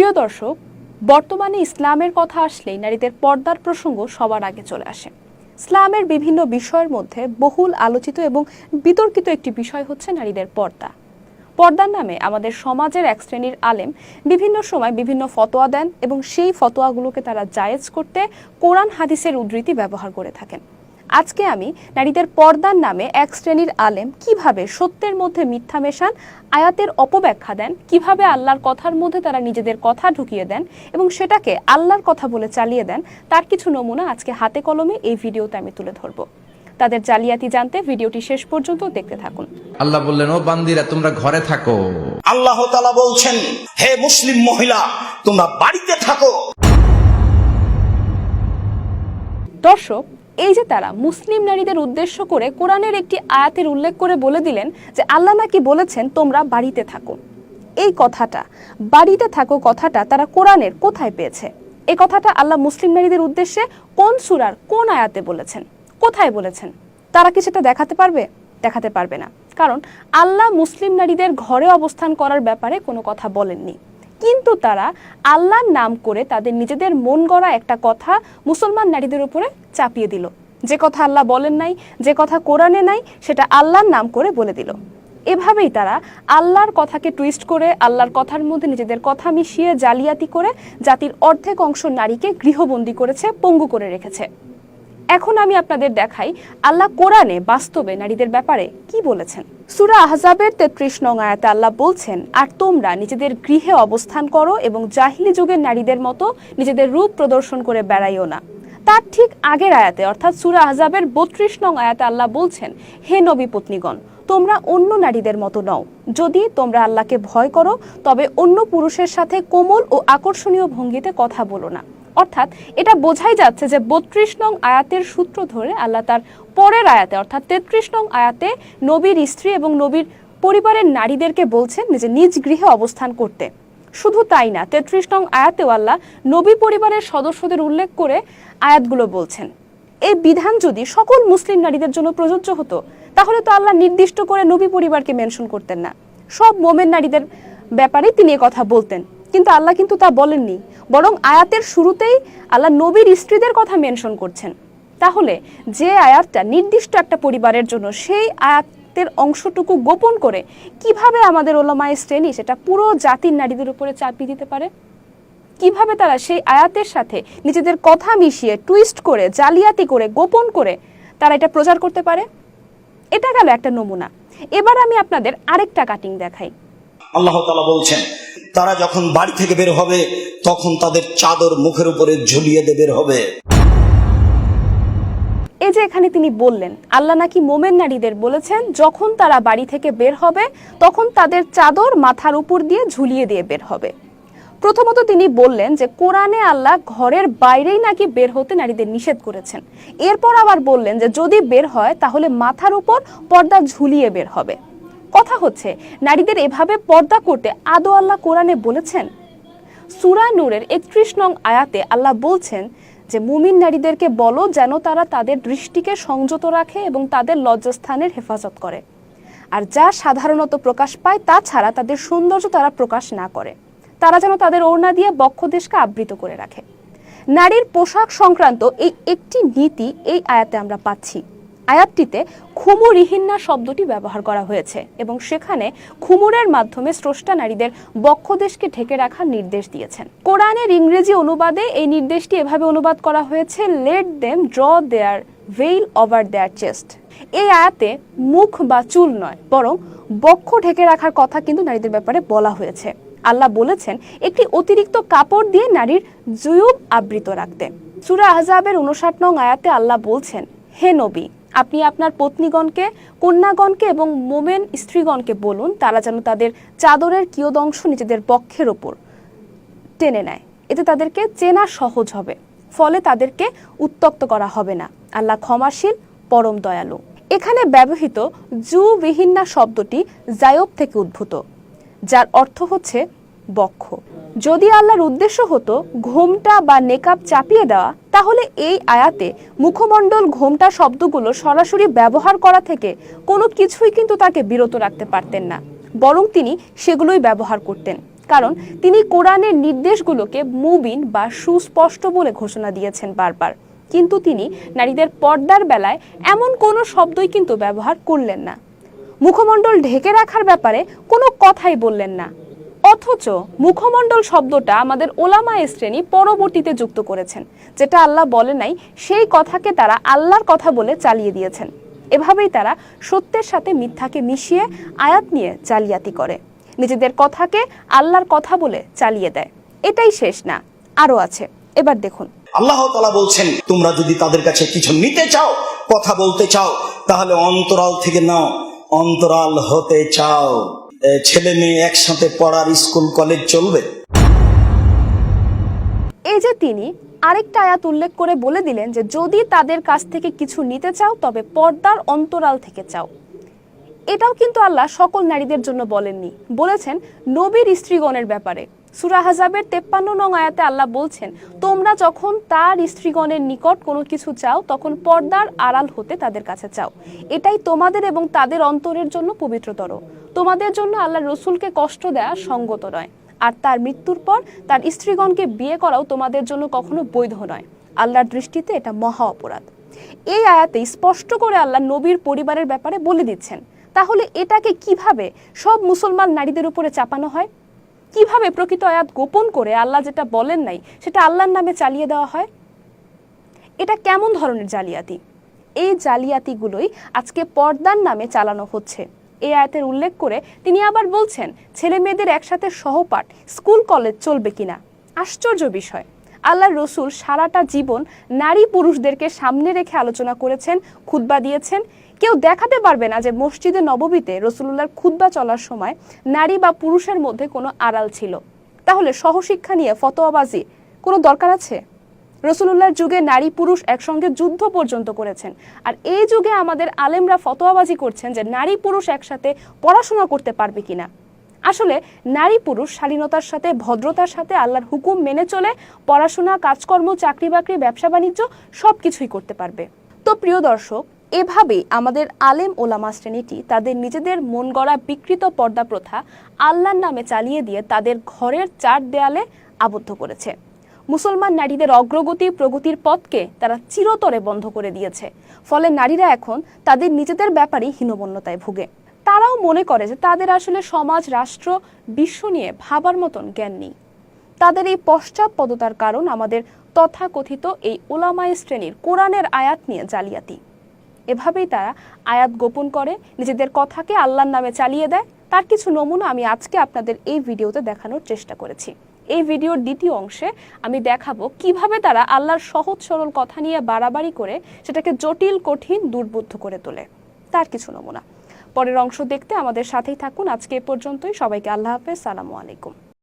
প্রিয় দর্শক, বর্তমানে ইসলামের কথা আসলেই নারীদের পর্দার প্রসঙ্গ সবার আগে চলে আসে। ইসলামের বিভিন্ন বিষয়ের মধ্যে বহুল আলোচিত এবং বিতর্কিত একটি বিষয় হচ্ছে নারীদের পর্দা। পর্দার নামে আমাদের সমাজের এক শ্রেণির আলেম বিভিন্ন সময় বিভিন্ন ফতোয়া দেন এবং সেই ফতোয়াগুলোকে তারা জায়েজ করতে কোরআন হাদিসের উদ্ধৃতি ব্যবহার করে থাকেন। আজকে আমি নারীদের পর্দার নামে এক শ্রেণির আলেম কীভাবে সত্যের মধ্যে মিথ্যা মেশান আয়াতের অপব্যাখ্যা দেন কীভাবে আল্লাহর কথার মধ্যে তারা নিজেদের কথা ঢুকিয়ে দেন এবং সেটাকে আল্লাহর কথা বলে চালিয়ে দেন তার কিছু নমুনা আজকে হাতে কলমে এই ভিডিওতে আমি তুলে ধরব। তাদের জালিয়াতি জানতে ভিডিওটি শেষ পর্যন্ত দেখতে থাকুন। আল্লাহ বললেন ও বান্দিরা তোমরা ঘরে থাকো। আল্লাহ তালা বলছেন হে মুসলিম মহিলা তোমরা বাড়িতে থাকো। দর্শক এই যে তারা মুসলিম নারীদের উদ্দেশ্য করে কোরআনের একটি আয়াতের উল্লেখ করে বলে দিলেন যে আল্লাহ নাকি বলেছেন, তোমরা বাড়িতে থাকো। এই কথাটা, বাড়িতে থাকো কথাটা তারা কোরআনের কোথায় পেয়েছে? এই কথাটা আল্লাহ মুসলিম নারীদের উদ্দেশ্যে কোন সুরার কোন আয়াতে বলেছেন? কোথায় বলেছেন? তারা কি সেটা দেখাতে পারবে? দেখাতে পারবে না। কারণ আল্লাহ মুসলিম নারীদের ঘরে অবস্থান করার ব্যাপারে কোনো কথা বলেননি। কিন্তু তারা আল্লাহর নাম করে তাদের নিজেদের মন গড়া একটা কথা মুসলমান নারীদের উপরে চাপিয়ে দিল। যে কথা আল্লাহ বলেন নাই, যে কথা কোরআনে নাই, সেটা আল্লাহর নাম করে বলে দিল। এভাবেই তারা আল্লাহর কথাকে টুইস্ট করে, আল্লাহর কথার মধ্যে নিজেদের কথা মিশিয়ে জালিয়াতি করে জাতির অর্ধেক অংশ নারীকে গৃহবন্দী করেছে, পঙ্গু করে রেখেছে। এখন আমি আপনাদের দেখাই আল্লাহ কোরআনে বাস্তবে নারীদের ব্যাপারে কি বলেছেন। সুরা আহজাবের তেত্রিশ নং আয়াতে আল্লাহ বলছেন, আর তোমরা নিজেদের গৃহে অবস্থান করো এবং জাহিলি যুগের নারীদের মতো নিজেদের রূপ প্রদর্শন করে বেড়াইও না। তার ঠিক আগের আয়াতে, অর্থাৎ সুরা আজাবের বত্রিশ নং আয়াতে আল্লাহ বলছেন, হে নবী পত্নীগণ তোমরা অন্য নারীদের মতো নও। যদি তোমরা আল্লাহকে ভয় করো, তবে অন্য পুরুষের সাথে কোমল ও আকর্ষণীয় ভঙ্গিতে কথা বলো না। অর্থাৎ এটা বোঝাই যাচ্ছে যে বত্রিশ নং আয়াতের সূত্র ধরে আল্লাহ তার পরের আয়াতে, অর্থাৎ তেত্রিশ নং আয়াতে নবীর স্ত্রী এবং নবীর পরিবারের নারীদেরকে বলছেন যে নিজ গৃহে অবস্থান করতে। শুধু তাই না, তেত্রিশ নং আয়াতেও আল্লাহ নবী পরিবারের সদস্যদের উল্লেখ করে আয়াতগুলো বলছেন, এই বিধান যদি সকল মুসলিম নারীদের জন্য প্রযোজ্য হতো, তাহলে তো আল্লাহ নির্দিষ্ট করে নবী পরিবারকে মেনশন করতেন না। সব মোমেন নারীদের ব্যাপারে তিনি কথা বলতেন, কিন্তু আল্লাহ কিন্তু তা বলেননি। বরং আয়াতের শুরুতেই আল্লাহ নবীর স্ত্রীদের কথা মেনশন করছেন। তাহলে যে আয়াতটা নির্দিষ্ট একটা পরিবারের জন্য, সেই আয়াতের অংশটুকু গোপন করে কীভাবে আমাদের ওলামায় শ্রেণি সেটা পুরো জাতির নারীদের উপরে চাপিয়ে দিতে পারে? কীভাবে তারা সেই আয়াতের সাথে নিজেদের কথা মিশিয়ে টুইস্ট করে, জালিয়াতি করে, গোপন করে তারা এটা প্রচার করতে পারে? এটা গেল একটা নমুনা। এবার আমি আপনাদের আরেকটা কাটিং দেখাই। আল্লাহ তালা বলছেন, তারা যখন বাড়ি থেকে বের হবে, তখন তাদের চাদর মুখের উপরে ঝুলিয়ে দিয়ে বের হবে। এই যে এখানে তিনি বললেন, আল্লাহ নাকি মোমেন নারীদের বলেছেন, যখন তারা বাড়ি থেকে বের হবে, তখন তাদের চাদর মাথার উপর দিয়ে ঝুলিয়ে দিয়ে বের হবে। প্রথমত তিনি বললেন যে, কোরআনে আল্লাহ ঘরের বাইরেই নাকি বের হতে নারীদের নিষেধ করেছেন। এরপর আবার বললেন যে, যদি বের হয়, তাহলে মাথার উপর পর্দা ঝুলিয়ে বের হবে। কথা হচ্ছে, নারীদের এভাবে পর্দা করতে আদৌ আল্লাহ কোরআনে বলেছেন? সুরা নূরের একত্রিশ নং আয়াতে আল্লাহ বলছেন যে মুমিন নারীদেরকে বলো যেন তারা তাদের দৃষ্টিকে সংযত রাখে এবং তাদের লজ্জাস্থানের হেফাজত করে। আর যা সাধারণত প্রকাশ পায়, তা ছাড়া তাদের সৌন্দর্য তারা প্রকাশ না করে। তারা যেন তাদের ওড়না দিয়ে বক্ষদেশকে আবৃত করে রাখে। নারীর পোশাক সংক্রান্ত এই একটি নীতি এই আয়াতে আমরা পাচ্ছি। আয়াতটিতে খুমুরিহিন্না শব্দটি ব্যবহার করা হয়েছে এবং সেখানে খুমুরের মাধ্যমে স্রষ্টা নারীদের বক্ষদেশকে ঢেকে রাখার নির্দেশ দিয়েছেন। কোরআনের ইংরেজি অনুবাদে এই নির্দেশটি এভাবে অনুবাদ করা হয়েছে let them draw their veil over their chest এই আয়াতে মুখ বা চুল নয়, বরং বক্ষ ঢেকে রাখার কথা কিন্তু নারীদের ব্যাপারে বলা হয়েছে। আল্লাহ বলেছেন, একটি অতিরিক্ত কাপড় দিয়ে নারীর জুয়ুব আবৃত রাখতে। সূরা আহজাবের উনষাট নং আয়াতে আল্লাহ বলছেন, হে নবী আপনি আপনার পত্নীগণকে, কন্যাগণকে এবং মোমেন স্ত্রীগণকে বলুন, তারা যেন তাদের চাদরের কিয়দংশ নিজেদের বক্ষের ওপর টেনে নেয়। এতে তাদেরকে চেনা সহজ হবে, ফলে তাদেরকে উত্তক্ত করা হবে না। আল্লাহ ক্ষমাশীল, পরম দয়ালু। এখানে ব্যবহৃত জু বিহিন্না শব্দটি জায়ব থেকে উদ্ভূত, যার অর্থ হচ্ছে বক্ষ। যদি আল্লাহর উদ্দেশ্য হতো ঘোমটা বা নেকাব চাপিয়ে দেওয়া, তাহলে এই আয়াতে মুখমণ্ডল ঘোমটা শব্দগুলো সরাসরি ব্যবহার করা থেকে কোনো কিছুই কিন্তু তাকে বিরত রাখতে পারতেন না, বরং তিনি সেগুলোই ব্যবহার করতেন। কারণ তিনি কোরআনের নির্দেশগুলোকে মুবিন বা সুস্পষ্ট বলে ঘোষণা দিয়েছেন বারবার। কিন্তু তিনি নারীদের পর্দার বেলায় এমন কোনো শব্দই কিন্তু ব্যবহার করলেন না। মুখমণ্ডল ঢেকে রাখার ব্যাপারে কোনো কথাই বললেন না। অথচ মুখমণ্ডল শব্দটা আমাদের ওলামা শ্রেণি পরবর্তীতে যুক্ত করেছেন। যেটা আল্লাহ বলে নাই, সেই কথাকে তারা আল্লাহর কথা বলে চালিয়ে দিয়েছেন। এভাবেই তারা সত্যের সাথে মিথ্যাকে মিশিয়ে আয়াত নিয়ে জালিয়াতি করে। নিজেদের কথাকে আল্লাহর কথা বলে চালিয়ে দেয়। এটাই শেষ না, আরও আছে। এবার দেখুন। আল্লাহ তালা বলছেন, তোমরা যদি তাদের কাছে কিছু নিতে চাও, কথা বলতে চাও, তাহলে অন্তরাল থেকে নাও। অন্তরাল হতে চাও। ছেলে মেয়ে একসাথে পড়ার স্কুল, কলেজ চলবে? এই যে তিনি আরেকটা আয়াত উল্লেখ করে বলে দিলেন যে, যদি তাদের কাছ থেকে কিছু নিতে চাও, তবে পর্দার অন্তরাল থেকে চাও। এটাও কিন্তু আল্লাহ সকল নারীদের জন্য বলেননি। বলেছেন, নবীর স্ত্রীগণের ব্যাপারে। সুরা হাজাবের তেপ্পান্ন নং আয়াতে আল্লাহ বলছেন, তোমরা যখন তার স্ত্রীগণের নিকট কোনো কিছু চাও, তখন পর্দার আড়াল হতে তাদের কাছে চাও। এটাই তোমাদের এবং তাদের অন্তরের জন্য পবিত্রতর। তোমাদের জন্য আল্লাহ রসুলকে কষ্ট দেয়া সঙ্গত নয়। আর তার মৃত্যুর পর তার স্ত্রীগণকে বিয়ে করাও তোমাদের জন্য কখনো বৈধ নয়। আল্লাহর দৃষ্টিতে এটা মহা অপরাধ। এই আয়াতে স্পষ্ট করে আল্লাহ নবীর পরিবারের ব্যাপারে বলে দিচ্ছেন। তাহলে এটাকে কীভাবে সব মুসলমান নারীদের উপরে চাপানো হয়? কীভাবে প্রকৃত আয়াত গোপন করে আল্লাহ যেটা বলেন নাই, সেটা আল্লাহর নামে চালিয়ে দেওয়া হয়? এটা কেমন ধরনের জালিয়াতি? এই জালিয়াতিগুলোই আজকে পর্দার নামে চালানো হচ্ছে। এই আয়াতের উল্লেখ করে তিনি আবার বলছেন, ছেলে মেয়েদের একসাথে সহপাঠ স্কুল, কলেজ চলবে কিনা? আশ্চর্য বিষয়। আল্লাহ রসুল সারাটা জীবন নারী পুরুষদেরকে সামনে রেখে আলোচনা করেছেন, খুতবা দিয়েছেন কেউ দেখাতে পারবে না যে মসজিদে নববীতে রসুল্লাহর খুতবা চলার সময় নারী বা পুরুষের মধ্যে কোনো আড়াল ছিল। তাহলে সহশিক্ষা নিয়ে ফতোয়াবাজি কোনো দরকার আছে? রসুলুল্লাহর যুগে নারী পুরুষ একসঙ্গে যুদ্ধ পর্যন্ত করেছেন। আর এই যুগে আমাদের আলেমরা ফতোয়াবাজি করছেন যে নারী পুরুষ একসাথে পড়াশোনা করতে পারবে কিনা। আসলে নারী পুরুষ শালীনতার সাথে, ভদ্রতার সাথে, আল্লাহর হুকুম মেনে চলে, পড়াশোনা, কাজকর্ম চাকরি বাকরি ব্যবসা বাণিজ্য সব কিছুই করতে পারবে। তো প্রিয় দর্শক এভাবেই আমাদের আলেম ওলামা শ্রেণীটি তাদের নিজেদের মন গড়া বিকৃত পর্দা প্রথা আল্লাহর নামে চালিয়ে দিয়ে তাদের ঘরের চার দেয়ালে আবদ্ধ করেছে। মুসলমান নারীদের অগ্রগতি প্রগতির পথকে তারা চিরতরে বন্ধ করে দিয়েছে। ফলে নারীরা এখন তাদের নিজেদের ব্যাপারেই হীনবন্যতায় ভুগে। তারাও মনে করে যে তাদের আসলে সমাজ, রাষ্ট্র, বিশ্ব নিয়ে ভাবার মতন জ্ঞান নেই। তাদের এই পশ্চাৎপদতার কারণ আমাদের তথাকথিত এই ওলামায় শ্রেণির কোরআনের আয়াত নিয়ে জালিয়াতি। এভাবেই তারা আয়াত গোপন করে, নিজেদের কথাকে আল্লাহর নামে চালিয়ে দেয়। তার কিছু নমুনা আমি আজকে আপনাদের এই ভিডিওতে দেখানোর চেষ্টা করেছি। এই ভিডিওর দ্বিতীয় অংশে আমি দেখাবো কীভাবে তারা আল্লাহর সহজ সরল কথা নিয়ে বাড়াবাড়ি করে সেটাকে জটিল, কঠিন, দুর্বোধ্য করে তোলে। তার কিছু নমুনা। পরের অংশ দেখতে আমাদের সাথেই থাকুন। আজকে এ পর্যন্তই। সবাইকে আল্লাহ হাফেজ। সালামু আলাইকুম।